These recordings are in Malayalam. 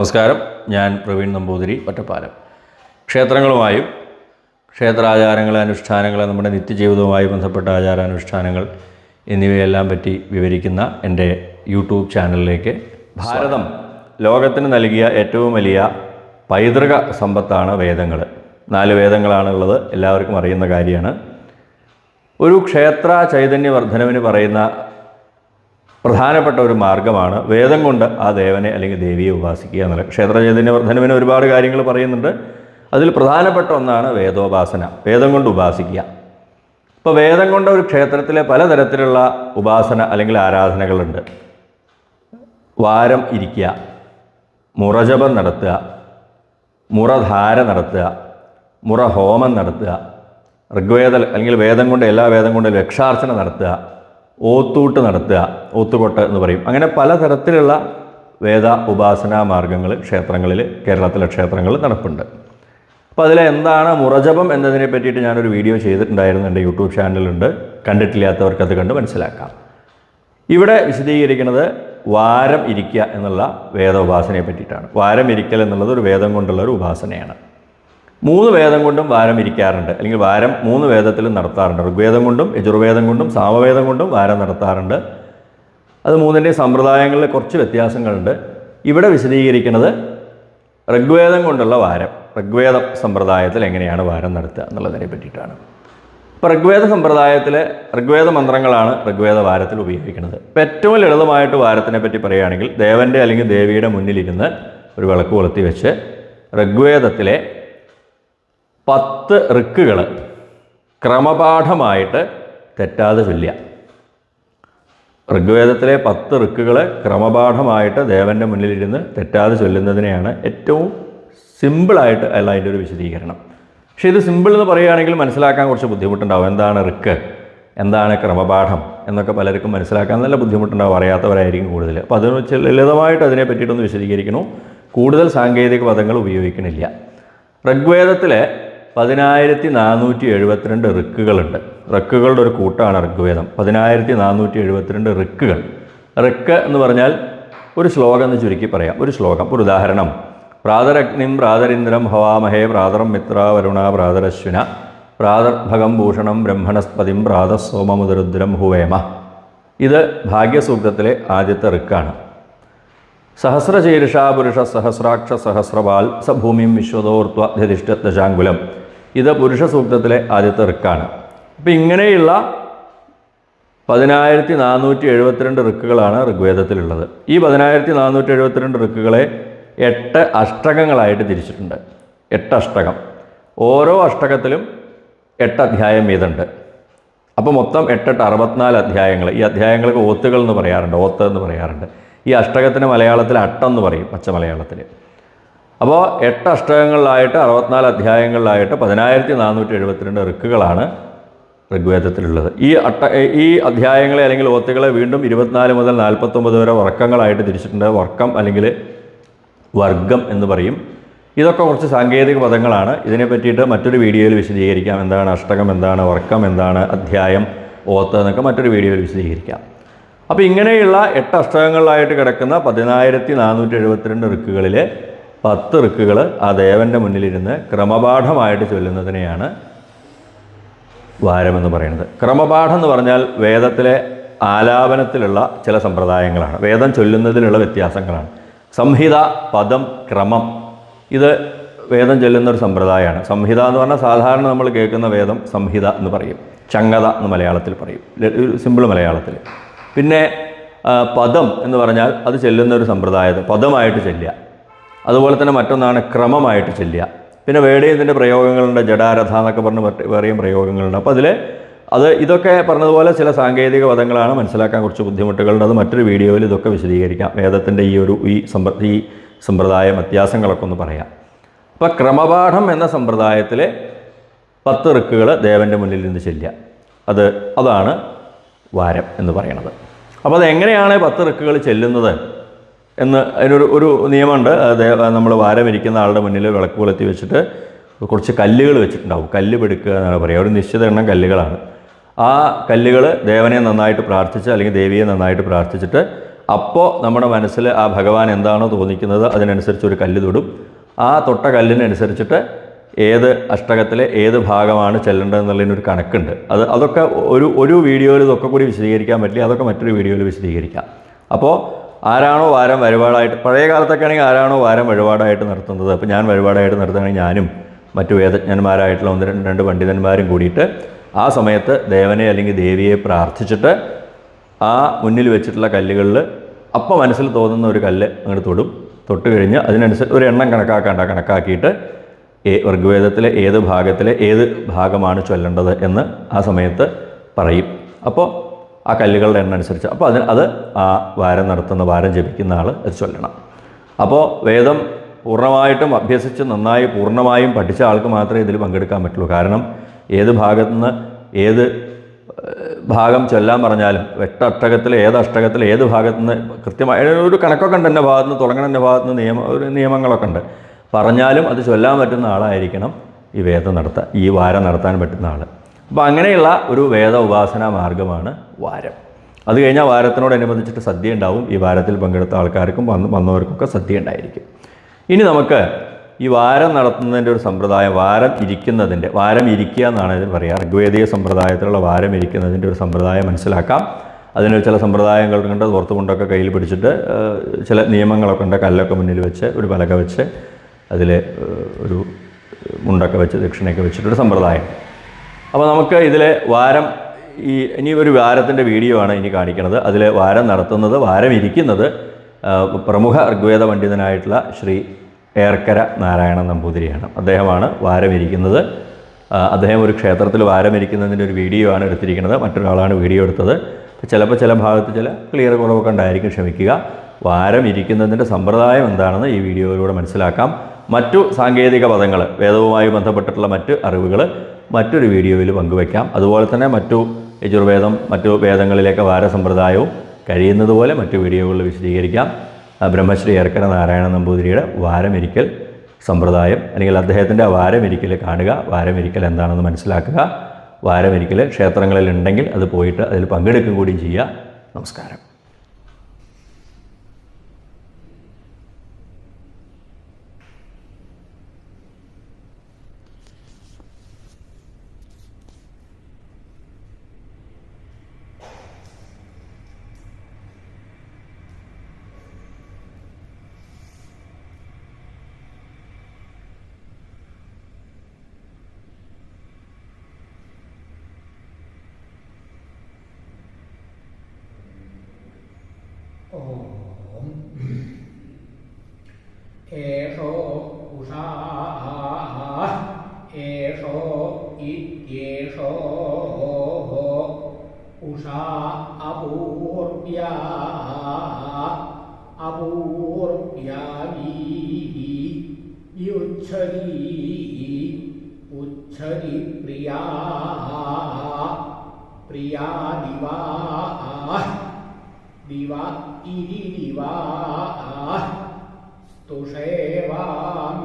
നമസ്കാരം. ഞാൻ പ്രവീൺ നമ്പൂതിരി ഒറ്റപ്പാലം ക്ഷേത്രങ്ങളുമായും ക്ഷേത്രാചാരങ്ങൾ അനുഷ്ഠാനങ്ങൾ നമ്മുടെ നിത്യജീവിതവുമായി ബന്ധപ്പെട്ട ആചാരാനുഷ്ഠാനങ്ങൾ എന്നിവയെല്ലാം പറ്റി വിവരിക്കുന്ന എന്റെ യൂട്യൂബ് ചാനലിലേക്ക് ഭാരതം ലോകത്തിന് നൽകിയ ഏറ്റവും വലിയ പൈതൃക സമ്പത്താണ് വേദങ്ങൾ. നാല് വേദങ്ങളാണുള്ളത് എല്ലാവർക്കും അറിയുന്ന കാര്യമാണ്. ഒരു ക്ഷേത്ര ചൈതന്യവർദ്ധനവിന് പറയുന്ന പ്രധാനപ്പെട്ട ഒരു മാർഗമാണ് വേദം കൊണ്ട് ആ ദേവനെ അല്ലെങ്കിൽ ദേവിയെ ഉപാസിക്കുക എന്നുള്ളത്. ക്ഷേത്ര ചൈതന്യവർദ്ധനവിന് ഒരുപാട് കാര്യങ്ങൾ പറയുന്നുണ്ട്. അതിൽ പ്രധാനപ്പെട്ട ഒന്നാണ് വേദോപാസന വേദം കൊണ്ട് ഉപാസിക്കുക. ഇപ്പോൾ വേദം കൊണ്ട് ഒരു ക്ഷേത്രത്തിലെ പലതരത്തിലുള്ള ഉപാസന അല്ലെങ്കിൽ ആരാധനകളുണ്ട്. വാരം ഇരിക്കുക മുറജപം നടത്തുക മുറധാര നടത്തുക മുറഹോമം നടത്തുക ഋഗ്വേദ അല്ലെങ്കിൽ വേദം കൊണ്ട് എല്ലാ വേദം കൊണ്ട് ലക്ഷാർച്ചന നടത്തുക ഓത്തൂട്ട് നടത്തുക ഓത്തുകൊട്ട് എന്ന് പറയും. അങ്ങനെ പലതരത്തിലുള്ള വേദ ഉപാസനാ മാർഗങ്ങൾ ക്ഷേത്രങ്ങളിൽ കേരളത്തിലെ ക്ഷേത്രങ്ങളിൽ നടപ്പുണ്ട്. അപ്പോൾ അതിൽ എന്താണ് മുറജപം എന്നതിനെ പറ്റിയിട്ട് ഞാനൊരു വീഡിയോ ചെയ്തിട്ടുണ്ടായിരുന്നു എന്റെ യൂട്യൂബ് ചാനലുണ്ട് കണ്ടിട്ടില്ലാത്തവർക്ക് അത് കണ്ട് മനസ്സിലാക്കാം. ഇവിടെ വിശദീകരിക്കുന്നത് വാരം ഇരിക്കുക എന്നുള്ള വേദ ഉപാസനയെ പറ്റിയിട്ടാണ്. വാരം ഇരിക്കൽ എന്നുള്ളത് ഒരു വേദം കൊണ്ടുള്ള ഒരു ഉപാസനയാണ്. മൂന്ന് വേദം കൊണ്ടും വാരം ഇരിക്കാറുണ്ട്. അല്ലെങ്കിൽ വാരം മൂന്ന് വേദത്തിലും നടത്താറുണ്ട്. ഋഗ്വേദം കൊണ്ടും യജുർവേദം കൊണ്ടും സാമവേദം കൊണ്ടും വാരം നടത്താറുണ്ട്. അത് മൂന്നിന്റെ സമ്പ്രദായങ്ങളിൽ കുറച്ച് വ്യത്യാസങ്ങളുണ്ട്. ഇവിടെ വിശദീകരിക്കുന്നത് ഋഗ്വേദം കൊണ്ടുള്ള വാരം ഋഗ്വേദ സമ്പ്രദായത്തിൽ എങ്ങനെയാണ് വാരം നടത്തുക എന്നുള്ളതിനെ പറ്റിയിട്ടാണ്. ഇപ്പോൾ ഋഗ്വേദ സമ്പ്രദായത്തിൽ ഋഗ്വേദ മന്ത്രങ്ങളാണ് ഋഗ്വേദ വാരത്തിൽ ഉപയോഗിക്കുന്നത്. ഇപ്പോൾ ഏറ്റവും ലളിതമായിട്ട് വാരത്തിനെ പറ്റി പറയുകയാണെങ്കിൽ ദേവന്റെ അല്ലെങ്കിൽ ദേവിയുടെ മുന്നിലിരുന്ന് ഒരു വിളക്ക് കൊളുത്തി വെച്ച് ഋഗ്വേദത്തിലെ പത്ത് റിക്കുകൾ ക്രമപാഠമായിട്ട് തെറ്റാതെ ചൊല്ലുക. ഋഗ്വേദത്തിലെ പത്ത് ഋക്കുകൾ ക്രമപാഠമായിട്ട് ദേവന്റെ മുന്നിലിരുന്ന് തെറ്റാതെ ചൊല്ലുന്നതിനെയാണ് ഏറ്റവും സിമ്പിളായിട്ട് അല്ല അതിന്റെ ഒരു വിശദീകരണം. പക്ഷേ ഇത് സിമ്പിൾ എന്ന് പറയുകയാണെങ്കിൽ മനസ്സിലാക്കാൻ കുറച്ച് ബുദ്ധിമുട്ടുണ്ടാവും. എന്താണ് ഋക്ക് എന്താണ് ക്രമപാഠം? എന്നൊക്കെ പലർക്കും മനസ്സിലാക്കാൻ നല്ല ബുദ്ധിമുട്ടുണ്ടാവും. അറിയാത്തവരായിരിക്കും കൂടുതൽ. അപ്പോൾ അതിന് വെച്ച് ലളിതമായിട്ട് അതിനെ പറ്റിയിട്ടൊന്ന് വിശദീകരിക്കണു കൂടുതൽ സാങ്കേതിക പദങ്ങൾ ഉപയോഗിക്കണില്ല. ഋഗ്വേദത്തിലെ പതിനായിരത്തി നാനൂറ്റി എഴുപത്തിരണ്ട് റിക്കുകളുണ്ട്. റിക്കുകളുടെ ഒരു കൂട്ടാണ് ഋഗ്വേദം. പതിനായിരത്തി നാനൂറ്റി എഴുപത്തിരണ്ട് റിക്കുകൾ. റിക്ക് എന്ന് പറഞ്ഞാൽ ഒരു ശ്ലോകം എന്ന് ചുരുക്കി പറയാം. ഒരു ശ്ലോകം ഒരു ഉദാഹരണം. പ്രാതരഗ്നിം പ്രാതരിന്ദ്രം ഹവാമഹേ പ്രാതരം മിത്ര വരുണ പ്രാതരശ്വിന പ്രാതർഭകം ഭൂഷണം ബ്രഹ്മണസ്പതിം പ്രാതസോമമുദരുദ്രം ഹുവേമ. ഇത് ഭാഗ്യസൂക്തത്തിലെ ആദ്യത്തെ ഋക്കാണ് സഹസ്രശീർഷ പുരുഷ സഹസ്രാക്ഷ സഹസ്രപാൽ സഭൂമിം വിശ്വതോർത്വ ധരിഷ്ഠ ദശാങ്കുലം. ഇത് പുരുഷ സൂക്തത്തിലെ ആദ്യത്തെ ഋക്കാണ്. അപ്പം ഇങ്ങനെയുള്ള പതിനായിരത്തി നാനൂറ്റി എഴുപത്തിരണ്ട് ഋക്കുകളാണ് ഋഗ്വേദത്തിലുള്ളത്. ഈ പതിനായിരത്തി നാനൂറ്റി എഴുപത്തിരണ്ട് ഋക്കുകളെ എട്ട് അഷ്ടകങ്ങളായിട്ട് തിരിച്ചിട്ടുണ്ട്. എട്ട് അഷ്ടകം. ഓരോ അഷ്ടകത്തിലും എട്ട് അധ്യായം വീതമുണ്ട് അപ്പോൾ മൊത്തം എട്ടെട്ട് അറുപത്തിനാല് അധ്യായങ്ങൾ. ഈ അധ്യായങ്ങൾക്ക് ഓത്തുകൾ എന്ന് പറയാറുണ്ട് ഓത്ത് എന്ന് പറയാറുണ്ട്. ഈ അഷ്ടകത്തിന് മലയാളത്തിൽ അട്ടെന്ന് പറയും പച്ച മലയാളത്തിൽ അപ്പോൾ എട്ട് അഷ്ടകങ്ങളിലായിട്ട് അറുപത്തിനാല് അധ്യായങ്ങളിലായിട്ട് പതിനായിരത്തി നാനൂറ്റി എഴുപത്തിരണ്ട് ഋക്കുകളാണ് ഋഗ്വേദത്തിലുള്ളത്. ഈ അട്ട ഈ അധ്യായങ്ങളെ അല്ലെങ്കിൽ ഓത്തുകളെ വീണ്ടും ഇരുപത്തിനാല് മുതൽ നാൽപ്പത്തൊമ്പത് വരെ വർക്കങ്ങളായിട്ട് തിരിച്ചിട്ടുണ്ട്. വർക്കം അല്ലെങ്കിൽ വർഗം എന്ന് പറയും. ഇതൊക്കെ കുറച്ച് സാങ്കേതിക പദങ്ങളാണ്. ഇതിനെ പറ്റിയിട്ട് മറ്റൊരു വീഡിയോയിൽ വിശദീകരിക്കാം. എന്താണ് അഷ്ടകം എന്താണ് വർക്കം എന്താണ് അധ്യായം ഓത്ത് എന്നൊക്കെ മറ്റൊരു വീഡിയോയിൽ വിശദീകരിക്കാം. അപ്പോൾ ഇങ്ങനെയുള്ള എട്ട് അഷ്ടകങ്ങളിലായിട്ട് കിടക്കുന്ന പതിനായിരത്തി നാനൂറ്റി എഴുപത്തിരണ്ട് ഋക്കുകളിലെ പത്ത് റിക്കുകൾ ആ ദേവന്റെ മുന്നിലിരുന്ന് ക്രമപാഠമായിട്ട് ചൊല്ലുന്നതിനെയാണ് വാരമെന്ന് പറയുന്നത്. ക്രമപാഠം എന്ന് പറഞ്ഞാൽ വേദത്തിലെ ആലാപനത്തിലുള്ള ചില സമ്പ്രദായങ്ങളാണ്. വേദം ചൊല്ലുന്നതിലുള്ള വ്യത്യാസങ്ങളാണ്. സംഹിത പദം ക്രമം ഇത് വേദം ചൊല്ലുന്ന ഒരു സമ്പ്രദായമാണ്. സംഹിത എന്ന് പറഞ്ഞാൽ സാധാരണ നമ്മൾ കേൾക്കുന്ന വേദം സംഹിത എന്ന് പറയും. ചങ്ങത എന്ന് മലയാളത്തിൽ പറയും. സിമ്പിൾ മലയാളത്തിൽ. പിന്നെ പദം എന്ന് പറഞ്ഞാൽ അത് ചെല്ലുന്ന ഒരു സമ്പ്രദായത് പദമായിട്ട് ചെല്ലുക. അതുപോലെ തന്നെ മറ്റൊന്നാണ് ക്രമമായിട്ട് ചെല്ലുക. പിന്നെ വേടയും ഇതിന്റെ പ്രയോഗങ്ങളുണ്ട് ജഡാരഥ എന്നൊക്കെ പറഞ്ഞ് വേറെയും പ്രയോഗങ്ങളുണ്ട്. അപ്പോൾ അതിൽ അത് ഇതൊക്കെ പറഞ്ഞതുപോലെ ചില സാങ്കേതിക പദങ്ങളാണ് മനസ്സിലാക്കാൻ കുറച്ച് ബുദ്ധിമുട്ടുകളുണ്ട്. അത് മറ്റൊരു വീഡിയോയിൽ ഇതൊക്കെ വിശദീകരിക്കാം. വേദത്തിന്റെ ഈ ഒരു ഈ സമ്പ്ര ഈ സമ്പ്രദായ വ്യത്യാസങ്ങളൊക്കെ ഒന്ന് പറയാം. അപ്പോൾ ക്രമപാഠം എന്ന സമ്പ്രദായത്തിലെ പത്ത് ഋക്കുകൾ ദേവന്റെ മുന്നിൽ നിന്ന് ചെല്ലുക. അത് അതാണ് വാരം എന്ന് പറയണത്. അപ്പോൾ അത് എങ്ങനെയാണ് പത്ത് ഋക്കുകൾ ചെല്ലുന്നത്? എന്ന് അതിനൊരു ഒരു നിയമമുണ്ട്. നമ്മൾ വാരം ഇരിക്കുന്ന ആളുടെ മുന്നിൽ വിളക്ക് കൊളുത്തി വെച്ചിട്ട് കുറച്ച് കല്ലുകൾ വെച്ചിട്ടുണ്ടാവും. കല്ല് പെടുക്കുക എന്നാണ് പറയുക. ഒരു നിശ്ചിത എണ്ണം കല്ലുകളാണ്. ആ കല്ലുകൾ ദേവനെ നന്നായിട്ട് പ്രാർത്ഥിച്ച് അല്ലെങ്കിൽ ദേവിയെ നന്നായിട്ട് പ്രാർത്ഥിച്ചിട്ട് അപ്പോൾ നമ്മുടെ മനസ്സിൽ ആ ഭഗവാൻ എന്താണോ തോന്നിക്കുന്നത് അതിനനുസരിച്ച് ഒരു കല്ല് തൊടും. ആ തൊട്ട കല്ലിനനുസരിച്ചിട്ട് ഏത് അഷ്ടകത്തിലെ ഏത് ഭാഗമാണ് ചെല്ലേണ്ടതെന്നുള്ളതിനൊരു കണക്കുണ്ട്. അത് അതൊക്കെ ഒരു ഒരു വീഡിയോയിൽ ഇതൊക്കെ കൂടി വിശദീകരിക്കാൻ പറ്റില്ല. അതൊക്കെ മറ്റൊരു വീഡിയോയിൽ വിശദീകരിക്കാം. അപ്പോൾ ആരാണോ വാരം വഴിപാടായിട്ട് പഴയ കാലത്തൊക്കെ ആണെങ്കിൽ ആരാണോ വാരം വഴിപാടായിട്ട് നടത്തുന്നത് അപ്പോൾ ഞാൻ വഴിപാടായിട്ട് നടത്തുകയാണെങ്കിൽ ഞാനും മറ്റു വേദജ്ഞന്മാരായിട്ടുള്ള ഒന്ന് രണ്ട് രണ്ട് പണ്ഡിതന്മാരും കൂടിയിട്ട് ആ സമയത്ത് ദേവനെ അല്ലെങ്കിൽ ദേവിയെ പ്രാർത്ഥിച്ചിട്ട് ആ മുന്നിൽ വെച്ചിട്ടുള്ള കല്ലുകളിൽ അപ്പോൾ മനസ്സിൽ തോന്നുന്ന ഒരു കല്ല് അങ്ങോട്ട് തൊടും. തൊട്ട് കഴിഞ്ഞ് അതിനനുസരിച്ച് ഒരു എണ്ണം കണക്കാക്കണ്ട കണക്കാക്കിയിട്ട് ഏ ഋഗ്വേദത്തിലെ ഏത് ഭാഗത്തിലെ ഏത് ഭാഗമാണ് ചൊല്ലേണ്ടത് എന്ന് ആ സമയത്ത് പറയും. അപ്പോൾ ആ കല്ലുകളുടെ എണ്ണം അനുസരിച്ച്. അപ്പോൾ അതിന് അത് ആ വാരം നടത്തുന്ന വാരം ജപിക്കുന്ന ആൾ അത് ചൊല്ലണം. അപ്പോൾ വേദം പൂർണമായിട്ടും അഭ്യസിച്ച് നന്നായി പൂർണമായും പഠിച്ച ആൾക്ക് മാത്രമേ ഇതിൽ പങ്കെടുക്കാൻ പറ്റുള്ളൂ. കാരണം ഏത് ഭാഗത്തുനിന്ന് ഏത് ഏഹ്, ഭാഗം ചൊല്ലാൻ പറഞ്ഞാലും എട്ട് അഷ്ടകത്തിൽ ഏത് അഷ്ടകത്തിൽ ഏത് ഭാഗത്തു നിന്ന് കൃത്യമായ ഒരു കണക്കൊക്കെ ഉണ്ട് എന്റെ ഭാഗത്ത് നിന്ന് തുടങ്ങണ എന്റെ ഭാഗത്ത് നിന്ന് നിയമ ഒരു നിയമങ്ങളൊക്കെ ഉണ്ട്. പറഞ്ഞാലും അത് ചൊല്ലാൻ പറ്റുന്ന ആളായിരിക്കണം ഈ വേദം നടത്താൻ ഈ വാരം നടത്താൻ പറ്റുന്ന ആൾ അപ്പോൾ അങ്ങനെയുള്ള ഒരു വേദ ഉപാസനാ മാർഗമാണ് വാരം. അത് കഴിഞ്ഞാൽ വാരത്തിനോടനുബന്ധിച്ചിട്ട് സദ്യ ഉണ്ടാവും. ഈ വാരത്തിൽ പങ്കെടുത്ത ആൾക്കാർക്കും വന്ന് വന്നവർക്കൊക്കെ സദ്യ ഉണ്ടായിരിക്കും. ഇനി നമുക്ക് ഈ വാരം നടത്തുന്നതിന്റെ ഒരു സമ്പ്രദായം വാരം ഇരിക്കുന്നതിന്റെ വാരം ഇരിക്കുക എന്നാണ് ഇതിൽ പറയുക ഋഗ്വേദീയ സമ്പ്രദായത്തിലുള്ള വാരം ഇരിക്കുന്നതിന്റെ ഒരു സമ്പ്രദായം മനസ്സിലാക്കാം. അതിന് ചില സമ്പ്രദായങ്ങളുണ്ട് പുറത്തു കൊണ്ടൊക്കെ കയ്യിൽ പിടിച്ചിട്ട് ചില നിയമങ്ങളൊക്കെ ഉണ്ട്. കല്ലൊക്കെ മുന്നിൽ വെച്ച് ഒരു പലക വെച്ച് അതിൽ ഒരു മുണ്ടൊക്കെ വെച്ച് ദക്ഷിണയൊക്കെ വെച്ചിട്ടൊരു സമ്പ്രദായം. അപ്പോൾ നമുക്ക് ഇതിലെ വാരം ഈ ഇനി ഒരു വാരത്തിന്റെ വീഡിയോ ആണ് ഇനി കാണിക്കുന്നത് അതിൽ വാരം നടത്തുന്നത് വാരം ഇരിക്കുന്നത് പ്രമുഖ ഋഗ്വേദ പണ്ഡിതനായിട്ടുള്ള ശ്രീ ഏർക്കര നാരായണ നമ്പൂതിരിയാണ്. അദ്ദേഹമാണ് വാരം ഇരിക്കുന്നത്. അദ്ദേഹം ഒരു ക്ഷേത്രത്തിൽ വാരം ഇരിക്കുന്നതിന്റെ ഒരു വീഡിയോ ആണ് എടുത്തിരിക്കുന്നത്. മറ്റൊരാളാണ് വീഡിയോ എടുത്തത്. ചിലപ്പോൾ ചില ഭാഗത്ത് ചില ക്ലിയർ കുറവൊക്കെ ഉണ്ടായിരിക്കും. ക്ഷമിക്കുക. വാരം ഇരിക്കുന്നതിന്റെ സമ്പ്രദായം എന്താണെന്ന് ഈ വീഡിയോയിലൂടെ മനസ്സിലാക്കാം. മറ്റു സാങ്കേതിക പദങ്ങൾ വേദവുമായി ബന്ധപ്പെട്ടിട്ടുള്ള മറ്റ് അറിവുകൾ മറ്റൊരു വീഡിയോയിൽ പങ്കുവയ്ക്കാം. അതുപോലെ തന്നെ മറ്റു യജുർവേദം മറ്റു വേദങ്ങളിലേക്ക് വാരസമ്പ്രദായവും കഴിയുന്നതുപോലെ മറ്റു വീഡിയോകളിൽ വിശദീകരിക്കാം. ബ്രഹ്മശ്രീ ഏർക്കര നാരായണ നമ്പൂതിരിയുടെ വാരമിരിക്കൽ സമ്പ്രദായം അല്ലെങ്കിൽ അദ്ദേഹത്തിന്റെ വാരമിരിക്കൽ കാണുക വാരമിരിക്കൽ എന്താണെന്ന് മനസ്സിലാക്കുക വാരമിരിക്കൽ ക്ഷേത്രങ്ങളിൽ ഉണ്ടെങ്കിൽ അത് പോയിട്ട് അതിൽ പങ്കെടുക്കും കൂടിയും ചെയ്യുക. നമസ്കാരം. अपूर्व्या अपूर्व्यावीः युच्छरी उच्छरि प्रिया प्रिया दिवा दिवा इति दिवा स्तुषेवां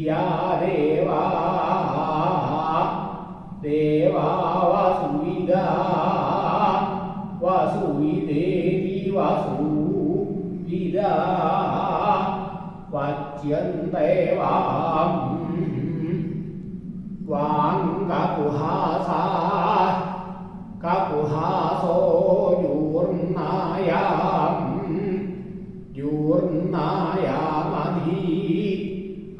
धिया देवा देवा वसुविदा वसुविदेति वसुविदा वच्यन्ते वाम् वाङ्ककुहासा ककुहासो यूर्णायाम् यूर्णायामधि